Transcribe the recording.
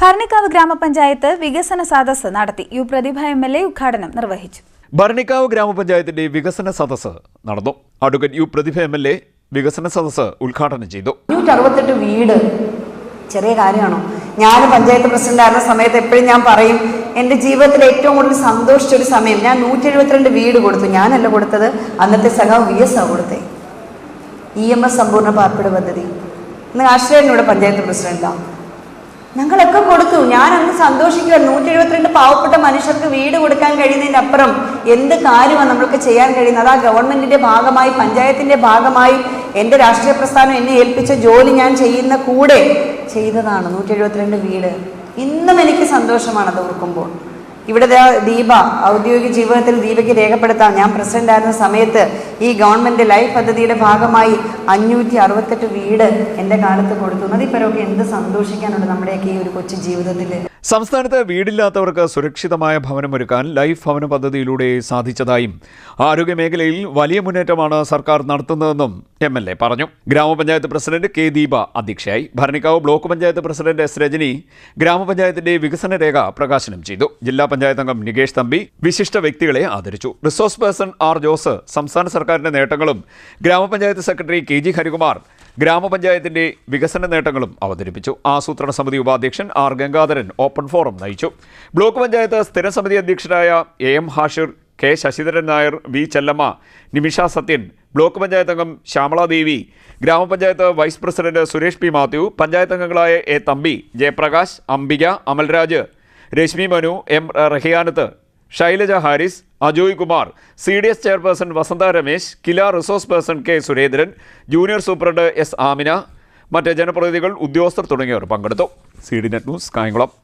ഭരണിക്കാവ് ഗ്രാമപഞ്ചായത്ത് വികസന സദസ്സ് നടത്തി. U Prathibha M L A ഉദ്ഘാടനം നിർവഹിച്ചു. ഭരണിക്കാവ് ഗ്രാമപഞ്ചായത്തിന്റെ വികസന സദസ്സ് നടന്നു. Advocate U Prathibha M L A വികസന സദസ്സ് ഉദ്ഘാടനം ചെയ്തു. അറുപത്തെട്ട് വീട്. ചെറിയ കാര്യമാണോ? ഞാൻ പഞ്ചായത്ത് പ്രസിഡന്റ് ആയിരുന്ന സമയത്ത് എപ്പോഴും ഞാൻ പറയും എന്റെ ജീവിതത്തിൽ ഏറ്റവും കൂടുതൽ സന്തോഷിച്ച ഒരു സമയം ഞാൻ നൂറ്റി എഴുപത്തിരണ്ട് വീട് കൊടുത്തു. ഞാനല്ല കൊടുത്തത്. അന്നത്തെ സഖാവ് വി എസ് ആ കൊടുത്തേ. ഇ എം എസ് സമ്പൂർണ പാർപ്പിട പദ്ധതി. ഇന്ന് ആശ്രയനോട് പഞ്ചായത്ത് പ്രസിഡന്റാണ് ഞങ്ങളൊക്കെ കൊടുത്തു. ഞാൻ അന്ന് സന്തോഷിക്കുക നൂറ്റി എഴുപത്തിരണ്ട് പാവപ്പെട്ട മനുഷ്യർക്ക് വീട് കൊടുക്കാൻ കഴിയുന്നതിന്റെ അപ്പുറം എന്ത് കാര്യമാണ് നമ്മൾക്ക് ചെയ്യാൻ കഴിയുന്നത്? ആ ഗവൺമെന്റിന്റെ ഭാഗമായി പഞ്ചായത്തിന്റെ ഭാഗമായി എന്റെ രാഷ്ട്രീയ പ്രസ്ഥാനം എന്നെ ഏൽപ്പിച്ച ജോലി ഞാൻ ചെയ്യുന്ന കൂടെ ചെയ്തതാണ് നൂറ്റി എഴുപത്തിരണ്ട് വീട്. ഇന്നും എനിക്ക് സന്തോഷമാണ് അത് ഓർക്കുമ്പോൾ. ഇവിടെ ദീപ ഔദ്യോഗിക ജീവിതത്തിൽ ദീപയ്ക്ക് രേഖപ്പെടുത്താം. ഞാൻ പ്രസിഡന്റ് ആയിരുന്ന സമയത്ത് ഈ ഗവൺമെന്റ് ലൈഫ് പദ്ധതിയുടെ ഭാഗമായി അഞ്ഞൂറ്റി അറുപത്തെട്ട് വീട് എന്റെ കാലത്ത് കൊടുത്തു. അതിപ്പരൊക്കെ എന്ത് സന്തോഷിക്കാനുണ്ട് നമ്മുടെയൊക്കെ ഈ ഒരു കൊച്ചു ജീവിതത്തിൽ സംസ്ഥാനത്ത് വീടില്ലാത്തവർക്ക് സുരക്ഷിതമായ ഭവനമൊരുക്കാൻ ലൈഫ് ഭവന പദ്ധതിയിലൂടെ സാധിച്ചതായും ആരോഗ്യമേഖലയിൽ വലിയ മുന്നേറ്റമാണ് സർക്കാർ നടത്തുന്നതെന്നും എം എൽ എ പറഞ്ഞു. ഗ്രാമപഞ്ചായത്ത് പ്രസിഡന്റ് കെ ദീപ അധ്യക്ഷയായി. Bharanikkavu block panchayat president S Rajani ഗ്രാമപഞ്ചായത്തിന്റെ വികസന രേഖ പ്രകാശനം ചെയ്തു. ജില്ലാ പഞ്ചായത്ത് അംഗം നികേഷ് തമ്പി വിശിഷ്ട വ്യക്തികളെ ആദരിച്ചു. റിസോഴ്സ് പേഴ്സൺ ആർ ജോസ് സംസ്ഥാന സർക്കാരിന്റെ നേട്ടങ്ങളും ഗ്രാമപഞ്ചായത്ത് സെക്രട്ടറി കെ ജി ഹരികുമാർ ഗ്രാമപഞ്ചായത്തിന്റെ വികസന നേട്ടങ്ങളും അവതരിപ്പിച്ചു. ആസൂത്രണ സമിതി ഉപാധ്യക്ഷൻ ആർ ഗംഗാധരൻ ഓപ്പൺ ഫോറം നയിച്ചു. ബ്ലോക്ക് പഞ്ചായത്ത് സ്ഥിരം സമിതി അധ്യക്ഷരായ A M Hashir K Sasidharan Nair V Chellamma Nimisha Sathyan block panchayat അംഗം ശ്യാമളാദേവി ഗ്രാമപഞ്ചായത്ത് vice president Suresh P Mathew panchayat അംഗങ്ങളായ A Thampi Jayaprakash Ambika Amalraj Reshmi Manu M Rahiyanath Shailaja Haris Ajoy Kumar C D S chairperson Vasantha Ramesh KILA resource person K Surendran junior superintendent S Amina മറ്റ് ജനപ്രതിനിധികൾ ഉദ്യോഗസ്ഥർ തുടങ്ങിയവർ പങ്കെടുത്തു. C D net news Kayamkulam.